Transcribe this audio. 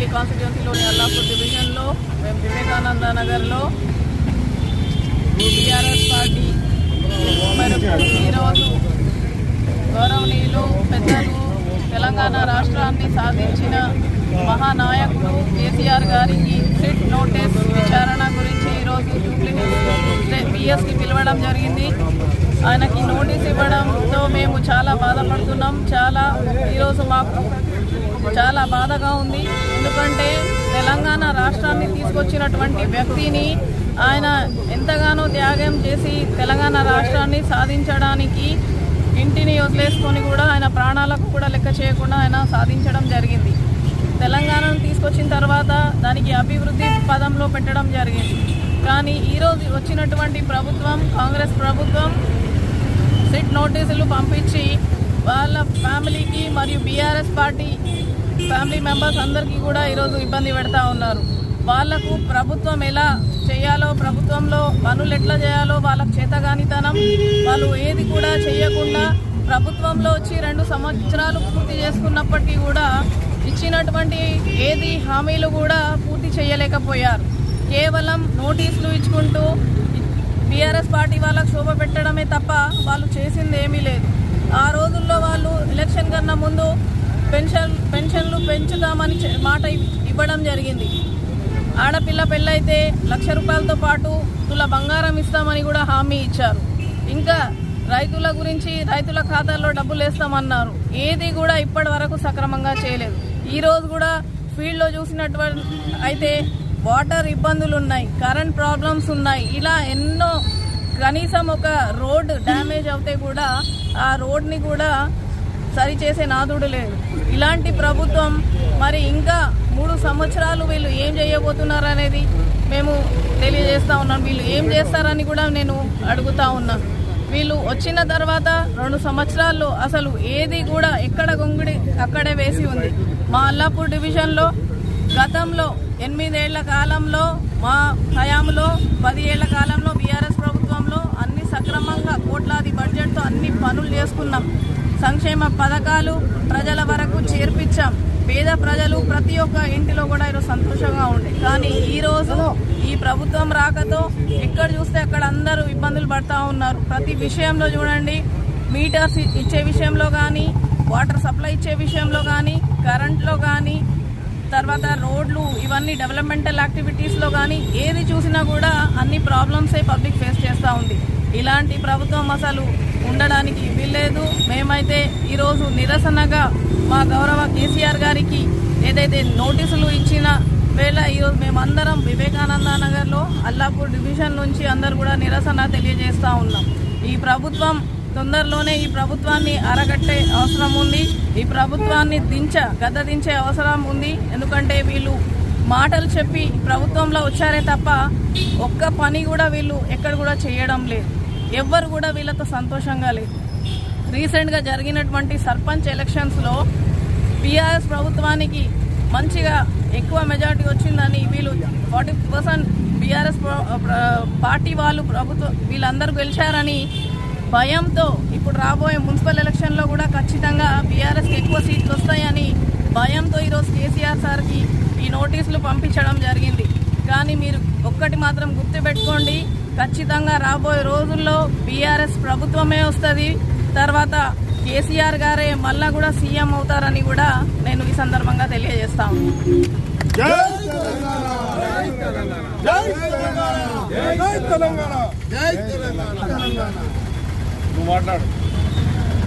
Assembly కాన్స్టిట్యున్సీలోని Allapur డివిజన్లో మేము వివేకానంద నగర్లో టీఆర్ఎస్ పార్టీ మేరకు ఈరోజు గౌరవనీయులు పెద్దలు తెలంగాణ రాష్ట్రాన్ని సాధించిన మహానాయకుడు కేసీఆర్ గారికి సిట్ నోటీస్ విచారణ గురించి ఈరోజు జూబ్లీ పిఎస్కి పిలవడం జరిగింది. ఆయనకి నోటీస్ ఇవ్వడంతో మేము చాలా బాధపడుతున్నాం. చాలా ఈరోజు మాకు చాలా బాధగా ఉంది. ఎందుకంటే తెలంగాణ రాష్ట్రాన్ని తీసుకొచ్చినటువంటి వ్యక్తిని ఆయన ఎంతగానో త్యాగం చేసి తెలంగాణ రాష్ట్రాన్ని సాధించడానికి ఇంటిని వదిలేసుకొని కూడా ఆయన ప్రాణాలకు కూడా లెక్క చేయకుండా ఆయన సాధించడం జరిగింది. తెలంగాణను తీసుకొచ్చిన తర్వాత దానికి అభివృద్ధి పదంలో పెట్టడం జరిగింది. కానీ ఈరోజు వచ్చినటువంటి ప్రభుత్వం కాంగ్రెస్ ప్రభుత్వం సిట్ నోటీసులు పంపించి వాళ్ళ ఫ్యామిలీకి మరియు బీఆర్ఎస్ పార్టీ ఫ్యామిలీ మెంబర్స్ అందరికీ కూడా ఈరోజు ఇబ్బంది పెడతా ఉన్నారు. వాళ్ళకు ప్రభుత్వం ఎలా చేయాలో ప్రభుత్వంలో పనులు ఎట్లా చేయాలో వాళ్ళకు చేతగానితనం వాళ్ళు ఏది కూడా చేయకుండా ప్రభుత్వంలో వచ్చి రెండు సంవత్సరాలు పూర్తి చేసుకున్నప్పటికీ కూడా ఇచ్చినటువంటి ఏది హామీలు కూడా పూర్తి చేయలేకపోయారు. కేవలం నోటీసులు ఇచ్చుకుంటూ బీఆర్ఎస్ పార్టీ వాళ్ళకు శోభ పెట్టడమే తప్ప వాళ్ళు చేసింది ఏమీ లేదు. ఆ రోజు కన్నా ముందు పెన్షన్ పెన్షన్లు పెంచుతామని మాట ఇవ్వడం జరిగింది. ఆడపిల్ల పెళ్ళైతే లక్ష రూపాయలతో పాటు తుల బంగారం ఇస్తామని కూడా హామీ ఇచ్చారు. ఇంకా రైతుల గురించి రైతుల ఖాతాల్లో డబ్బులు వేస్తామన్నారు. ఏది కూడా ఇప్పటి వరకు సక్రమంగా చేయలేదు. ఈ రోజు కూడా ఫీల్డ్లో చూసినటువంటి అయితే వాటర్ ఇబ్బందులు ఉన్నాయి కరెంట్ ప్రాబ్లమ్స్ ఉన్నాయి. ఇలా ఎన్నో కనీసం ఒక రోడ్ డ్యామేజ్ అవుతే కూడా ఆ రోడ్ని కూడా సరిచేసే నాదుడు లేదు. ఇలాంటి ప్రభుత్వం మరి ఇంకా మూడు సంవత్సరాలు వీళ్ళు ఏం చేయబోతున్నారు అనేది మేము తెలియజేస్తా ఉన్నాం. వీళ్ళు ఏం చేస్తారని కూడా నేను అడుగుతా ఉన్నాను వీళ్ళు వచ్చిన తర్వాత రెండు సంవత్సరాల్లో అసలు ఏది కూడా ఎక్కడ గొంగుడి అక్కడే వేసి ఉంది. మా అల్లాపూర్ డివిజన్లో గతంలో ఎనిమిదేళ్ళ కాలంలో మా హయాంలో పది ఏళ్ళ కాలంలో బీఆర్ఎస్ ప్రభుత్వంలో అన్ని సక్రమంగా కోట్లాది బడ్జెట్తో అన్ని పనులు చేసుకున్నాం. సంక్షేమ పథకాలు ప్రజల వరకు చేర్పించాం. పేద ప్రజలు ప్రతి ఒక్క ఇంటిలో కూడా ఈరోజు సంతోషంగా ఉండే. కానీ ఈ రోజు ఈ ప్రభుత్వం రాకతో ఎక్కడ చూస్తే అక్కడ అందరూ ఇబ్బందులు పడతా ఉన్నారు. ప్రతి విషయంలో చూడండి మీటర్స్ ఇచ్చే విషయంలో కానీ వాటర్ సప్లై ఇచ్చే విషయంలో కానీ కరెంట్లో కానీ తర్వాత రోడ్లు ఇవన్నీ డెవలప్మెంటల్ యాక్టివిటీస్లో కానీ ఏది చూసినా కూడా అన్ని ప్రాబ్లమ్సే పబ్లిక్ ఫేస్ చేస్తూ ఉంది. ఇలాంటి ప్రభుత్వం అసలు ఉండడానికి వీల్లేదు. మేమైతే ఈరోజు నిరసనగా మా గౌరవ కేసీఆర్ గారికి ఏదైతే నోటీసులు ఇచ్చిన వేళ ఈరోజు మేమందరం వివేకానంద నగర్లో అల్లాపూర్ డివిజన్ నుంచి అందరు కూడా నిరసన తెలియజేస్తూ ఉన్నాం. ఈ ప్రభుత్వం తొందరలోనే ఈ ప్రభుత్వాన్ని అరగట్టే అవసరం ఉంది. ఈ ప్రభుత్వాన్ని దించ గద్ద దించే అవసరం ఉంది. ఎందుకంటే వీళ్ళు మాటలు చెప్పి ప్రభుత్వంలో వచ్చారే తప్ప ఒక్క పని కూడా వీళ్ళు ఎక్కడ కూడా చేయడం లేదు. ఎవ్వరు కూడా వీళ్ళతో సంతోషంగా లేదు రీసెంట్గా జరిగినటువంటి సర్పంచ్ ఎలక్షన్స్లో బీఆర్ఎస్ ప్రభుత్వానికి మంచిగా ఎక్కువ మెజారిటీ వచ్చిందని వీళ్ళు ఫార్టీ పర్సెంట్ బీఆర్ఎస్ పార్టీ వాళ్ళు ప్రభుత్వం వీళ్ళందరూ గెలిచారని భయంతో ఇప్పుడు రాబోయే మున్సిపల్ ఎలక్షన్లో కూడా ఖచ్చితంగా బీఆర్ఎస్కి ఎక్కువ సీట్లు వస్తాయని భయంతో ఈరోజు కేసీఆర్ సార్కి ఈ నోటీసులు పంపించడం జరిగింది. కానీ మీరు ఒక్కటి మాత్రం గుర్తుపెట్టుకోండి ఖచ్చితంగా రాబోయే రోజుల్లో బీఆర్ఎస్ ప్రభుత్వమే వస్తుంది. తర్వాత కేసీఆర్ గారే మళ్ళా కూడా సీఎం అవుతారని కూడా నేను ఈ సందర్భంగా తెలియజేస్తాను జై తెలంగాణ జై తెలంగాణ. జై తెలంగాణ. జై తెలంగాణ. నువ్వు మాట్లాడు.